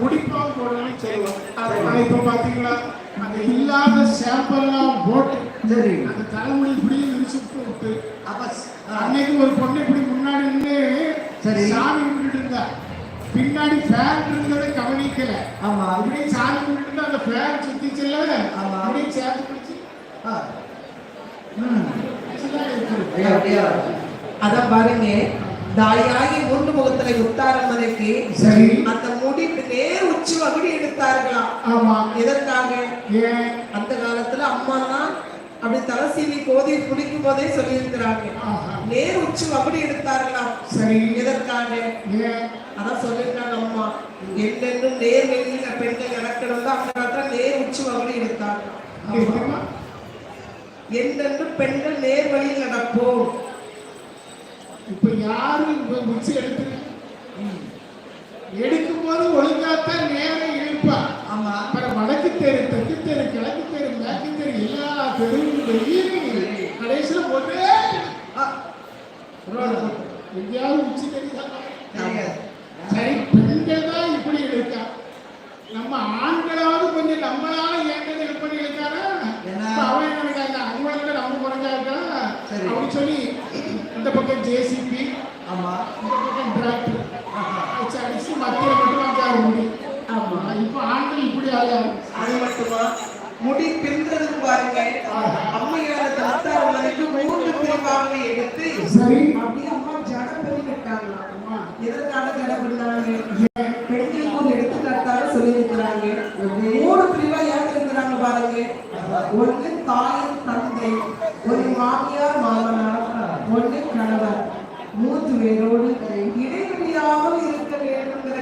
முடிப்பாக போடணும்னு சொல்லுவோம் ஆனா இப்ப பாத்தீங்களா அந்த இல்லாத சாம்பல்லாம் போட்டு சரி. அந்த தலைமுடி இப்படி அப்ப ஆ, அன்னைக்கு ஒரு பொண்ணு இப்படி முன்னாடி நின்று சரி. சாமி கும்பிட்டு இருந்தா. பின்னாடி ஃபேன் இருந்ததை கவனிக்கல. ஆமா. அப்படியே சாமி கும்பிட்டு அந்த ஃபேன் சுத்திச்சுல்ல ஆமா. அப்படியே சேர்த்து பிடிச்சு. அதான் பாருங்க. தாயாகி மூன்று முகத்துல உத்தாரம்மனுக்கு சரி. அந்த நேர் உச்சி வகுடி எடுத்தார்களாம். ஆமா. எதற்காக? ஏன்? அந்த காலத்துல அம்மா தான் அப்படி தலை சீவி கோதி குளிக்கும் போதே சொல்லியிருக்கிறாங்க. நேர் உச்சி வகுடி எடுத்தார்களாம். சரி. எதற்காக? அதான் சொல்லியிருக்காங்க அம்மா. என்றென்றும் நேர் வெளியில பெண்கள் நடக்கணும் தான் அந்த காலத்துல நேர் உச்சி வகுடி எடுத்தாங்க? என்றென்றும் பெண்கள் நேர் வழியில் நடப்போம். இப்ப யாரும் உச்சி எடுத்துருக்கு எடுக்கும் போது ஒழுங்காத்தான் நேரம் இருப்பா ஆமா. அப்புறம் வடக்கு தெரு தெற்கு தெரு கிழக்கு தெரு மேற்கு தெரு எல்லா தெருவும் வெளியே கடைசியில ஒரே. எங்கேயாவது உச்சி தெரியுதா. சரி பெண்கள் தான் இப்படி இருக்கா? நம்ம ஆண்களாவது கொஞ்சம் நம்மளால ஏண்டது எப்படி இருக்காரா அவன் என்ன நினைக்காங்க அவங்களோட நம்ம குறைஞ்சா இருக்கா சரி. அப்படின்னு சொல்லி இந்த பக்கம் ஜேசிபி ஆமா. கத்தியில் மட்டும் அப்படியா முடி. ஆமா. இப்போ ஆண்கள் இப்படி ஆயா அது மட்டுமா? முடி பின்றதுக்கு பாருங்க. அம்மையார தாத்தாரம் வரைக்கும் மூன்று பிரிவாக எடுத்து சரி. அப்படியே அம்மா ஜட பண்ணிக்கிட்டாங்களாம் அம்மா. எதற்காக ஜட பண்ணாங்க பெண்களுக்கு ஒரு எடுத்துக்காட்டாக சொல்லியிருக்கிறாங்க. மூணு பிரிவா யார் இருக்கிறாங்க பாருங்க. ஒன்று தாய் தந்தை ஒரு மாமியார் மாமனார் ஒன்று கணவர். மூச்சு வேரோடு இடைவெளியாமல் இருக்க வேண்டும்